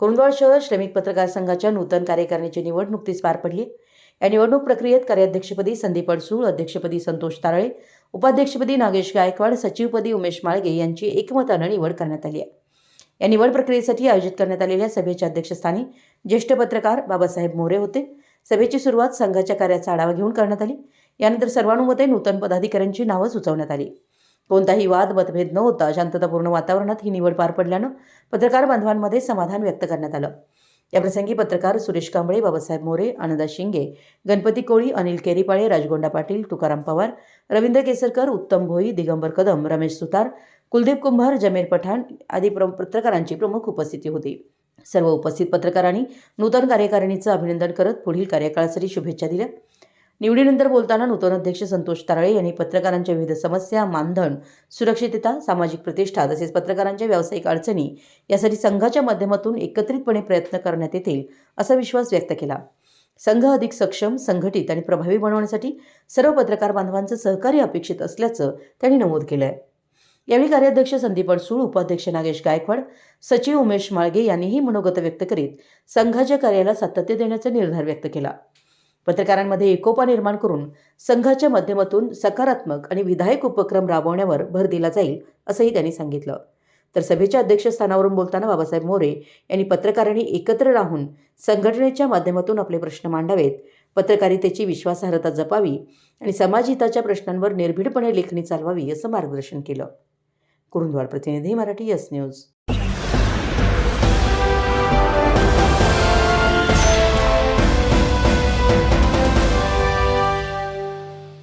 कुरुंदवाड शहर श्रमिक पत्रकार संघाच्या नूतन कार्यकारिणीची निवड नुकतीच पार पडली. या निवडणूक प्रक्रियेत कार्याध्यक्षपदी संदीप अडसूळ अध्यक्षपदी संतोष तारळे उपाध्यक्षपदी नागेश गायकवाड सचिवपदी उमेश माळगे यांची एकमतानं निवड करण्यात आली आहे. या निवड प्रक्रियेसाठी आयोजित करण्यात आलेल्या सभेच्या अध्यक्षस्थानी ज्येष्ठ पत्रकार बाबासाहेब मोरे होते. सभेची सुरुवात संघाच्या कार्याचा आढावा घेऊन करण्यात आली. यानंतर सर्वानुमते नूतन पदाधिकाऱ्यांची नावं सुचवण्यात आली. कोणताही वाद मतभेद न होता शांततापूर्ण वातावरणात ही निवड पार पडल्यानं पत्रकार बांधवांमध्ये समाधान व्यक्त करण्यात आलं. याप्रसंगी पत्रकार सुरेश कांबळे बाबासाहेब मोरे आनंदा शिंगे गणपती कोळी अनिल केरीपाळे राजगोंडा पाटील तुकाराम पवार रवींद्र केसरकर उत्तम भोई दिगंबर कदम रमेश सुतार कुलदीप कुंभार जमीर पठाण आदी प्र पत्रकारांची प्रमुख उपस्थिती होती. सर्व उपस्थित पत्रकारांनी नूतन कार्यकारिणीचं अभिनंदन करत पुढील कार्यकाळासाठी शुभेच्छा दिल्या. निवडीनंतर बोलताना नूतन अध्यक्ष संतोष तारळे यांनी पत्रकारांच्या विविध समस्या मानधन सुरक्षितता सामाजिक प्रतिष्ठा तसेच पत्रकारांच्या व्यावसायिक अडचणी यासाठी संघाच्या माध्यमातून एकत्रितपणे प्रयत्न करण्यात येतील असा विश्वास व्यक्त केला. संघ अधिक सक्षम संघटित आणि प्रभावी बनवण्यासाठी सर्व पत्रकार बांधवांचं सहकार्य अपेक्षित असल्याचं त्यांनी नमूद केलं आहे यावेळी कार्याध्यक्ष संदीप अडसूळ उपाध्यक्ष नागेश गायकवाड सचिव उमेश माळगे यांनीही मनोगत व्यक्त करीत संघाच्या कार्याला सातत्य देण्याचा निर्धार व्यक्त केला. पत्रकारांमध्ये एकोपा निर्माण करून संघाच्या माध्यमातून सकारात्मक आणि विधायक उपक्रम राबवण्यावर भर दिला जाईल असंही त्यांनी सांगितलं. तर सभेच्या अध्यक्षस्थानावरून बोलताना बाबासाहेब मोरे यांनी पत्रकारांनी एकत्र राहून संघटनेच्या माध्यमातून आपले प्रश्न मांडावेत पत्रकारितेची विश्वासार्हता जपावी आणि समाजहिताच्या प्रश्नांवर निर्भीडपणे लेखणी चालवावी असं मार्गदर्शन केलं. कुरुंदवाड प्रतिनिधी मराठी यस न्यूज